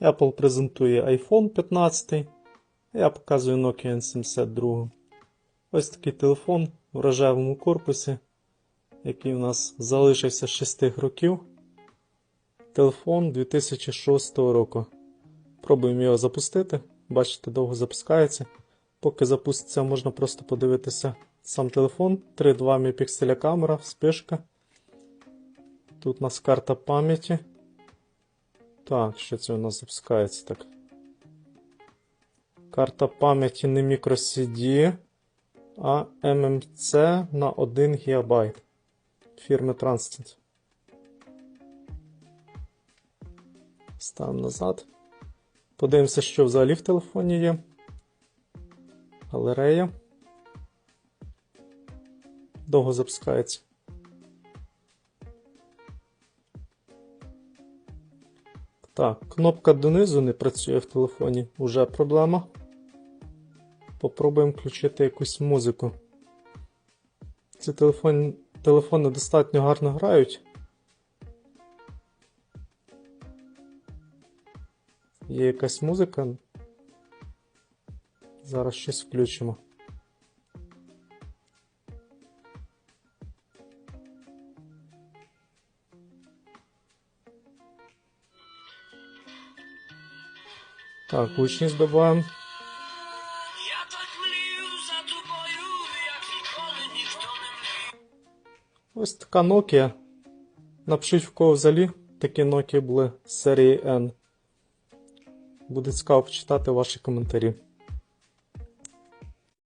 Apple презентує iPhone 15. Я показую Nokia N72. Ось такий телефон в рожевому корпусі, який у нас залишився з 6 років. Телефон 2006 року. Пробуємо його запустити. Бачите, довго запускається. Поки запуститься, можна просто подивитися сам телефон. 3,2 мегапікселя камера, спишка. Тут у нас карта пам'яті. Так, що це у нас запускається так? Карта пам'яті не microCD, а MMC на 1 ГБ фірми Transient. Ставимо назад. Подивимося, що взагалі в телефоні є. Галерея. Довго запускається. Так, кнопка донизу не працює в телефоні. Уже проблема. Попробуємо включити якусь музику. Ці телефон... телефони достатньо гарно грають. Є якась музика. Зараз щось включимо. Так, гучність додаємо. Ось така Nokia. Напишіть в кого взагалі такі Nokia були з серії N. Буде цікаво почитати ваші коментарі.